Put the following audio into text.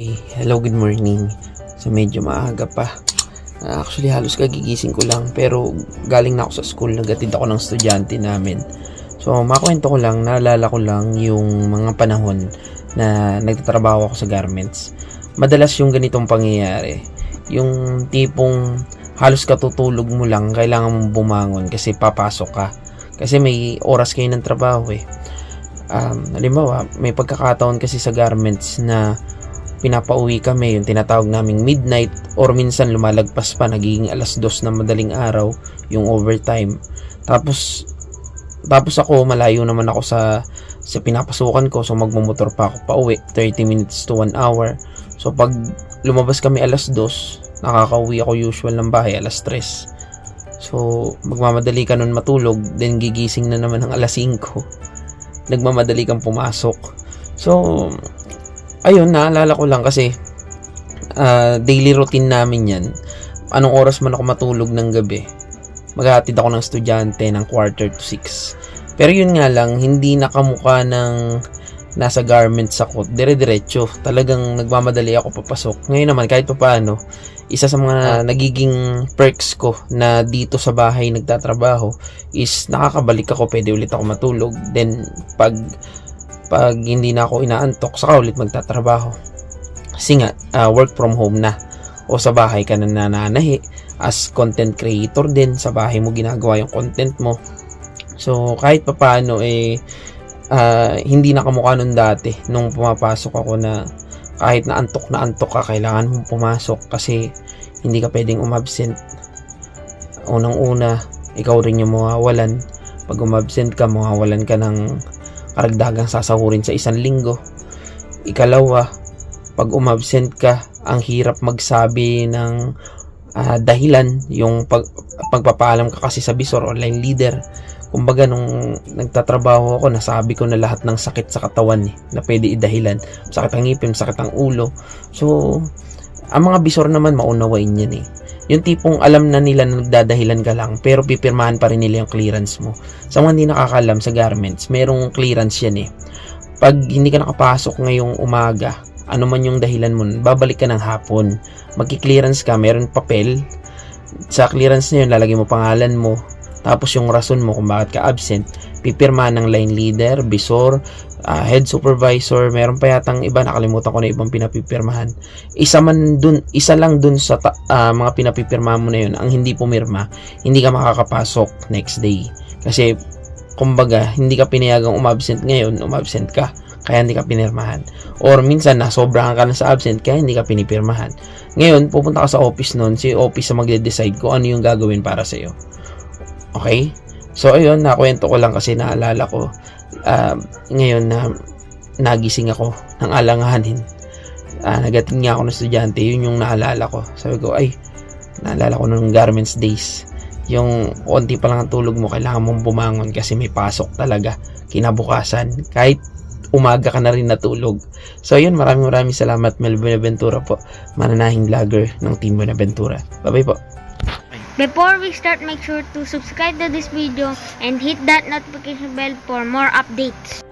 Hey, hello, good morning. So medyo maaga pa. Ah, Actually, halos kagigising ko lang. Pero galing na ako sa school. Nagatid ako ng estudyante namin. So, makwento ko lang, naalala ko lang yung mga panahon na nagtatrabaho ako sa garments. Madalas yung ganitong pangyayari. Yung tipong halos katutulog mo lang, kailangan mong bumangon kasi papasok ka. Kasi may oras kayo ng trabaho eh. Um, halimbawa, may pagkakataon kasi sa garments na pinapauwi kami, yung tinatawag naming midnight or minsan lumalagpas pa, nagiging alas dos na madaling araw yung overtime. Tapos tapos ako malayo naman ako sa sa pinapasukan ko so magmumotor pa ako pauwi 30 minutes to 1 hour. So pag lumabas kami alas dos, nakakauwi ako usual ng bahay alas 3. So magmamadali ka nun matulog, then gigising na naman ng alas 5. Nagmamadali kang pumasok. So ayun, naalala ko lang kasi ah, daily routine namin yan. Anong oras man ako matulog ng gabi, maghahatid ako ng estudyante ng quarter to 6. Pero yun nga lang, hindi nakamukha ng nasa garments ako, dire-diretso. Talagang nagmamadali ako papasok. Ngayon naman, kahit pa paano, isa sa mga nagiging perks ko na dito sa bahay nagtatrabaho is nakakabalik ako, pwede ulit ako matulog. Then, pag pag hindi na ako inaantok, saka ulit magtatrabaho. Kasi nga, ah, work from home na. O sa bahay ka na nananahi. As content creator din, sa bahay mo ginagawa yung content mo. So, kahit pa paano, eh, ah, hindi nakamukha nun dati. Nung pumapasok ako na kahit na antok na antok ka, kailangan mong pumasok kasi hindi ka pwedeng umabsent. Unang-una, ikaw rin yung mawawalan. Pag umabsent ka, mawawalan ka ng karagdagang sasahurin sa isang linggo. Ikalawa, pag umabsent ka, ang hirap magsabi ng ah, dahilan, yung pag, pagpapaalam ka kasi sa bisor, online leader. Kumbaga nung nagtatrabaho ako, nasabi ko na lahat ng sakit sa katawan eh, na pwede idahilan. Sakit ang ngipin, sakit ang ulo. So, ang mga bisor naman maunawain yan eh. Yung tipong alam na nila na nagdadahilan ka lang, pero pipirmahan pa rin nila yung clearance mo. Sa mga hindi nakakalam sa garments, merong clearance yan eh. Pag hindi ka nakapasok ngayong umaga, ano man yung dahilan mo, babalik ka ng hapon. Magki-clearance ka, meron papel. Sa clearance na yun, lalagay mo pangalan mo, tapos yung rason mo kung bakit ka absent, pipirma ng line leader, bisor, ah, head supervisor, meron pa yatang iba, nakalimutan ko na ibang pinapipirmahan. Isa man dun, isa lang dun sa ah, mga pinapipirmahan mo na yun, ang hindi pumirma, hindi ka makakapasok next day. Kasi, kumbaga, hindi ka pinayagang umabsent ngayon, umabsent ka, kaya hindi ka pinirmahan. Or minsan, nasobrahan ka na sa absent, kaya hindi ka pinipirmahan. Ngayon, pupunta ka sa office nun, si office sa magde-decide kung ano yung gagawin para sa'yo. Okay? So, ayun, nakwento ko lang kasi naalala ko um, ngayon na nagising ako ng alanganin. Uh, nagating nga ako ng estudyante, yun yung naalala ko. Sabi ko, ay, naalala ko ng garments days. Yung konti pa lang ang tulog mo, kailangan mong bumangon kasi may pasok talaga kinabukasan. Kahit umaga ka na rin natulog. So, ayun, maraming maraming salamat, Mel Benaventura po, mananahing vlogger ng Team Benaventura. Bye-bye po. Before we start, make sure to subscribe to this video and hit that notification bell for more updates.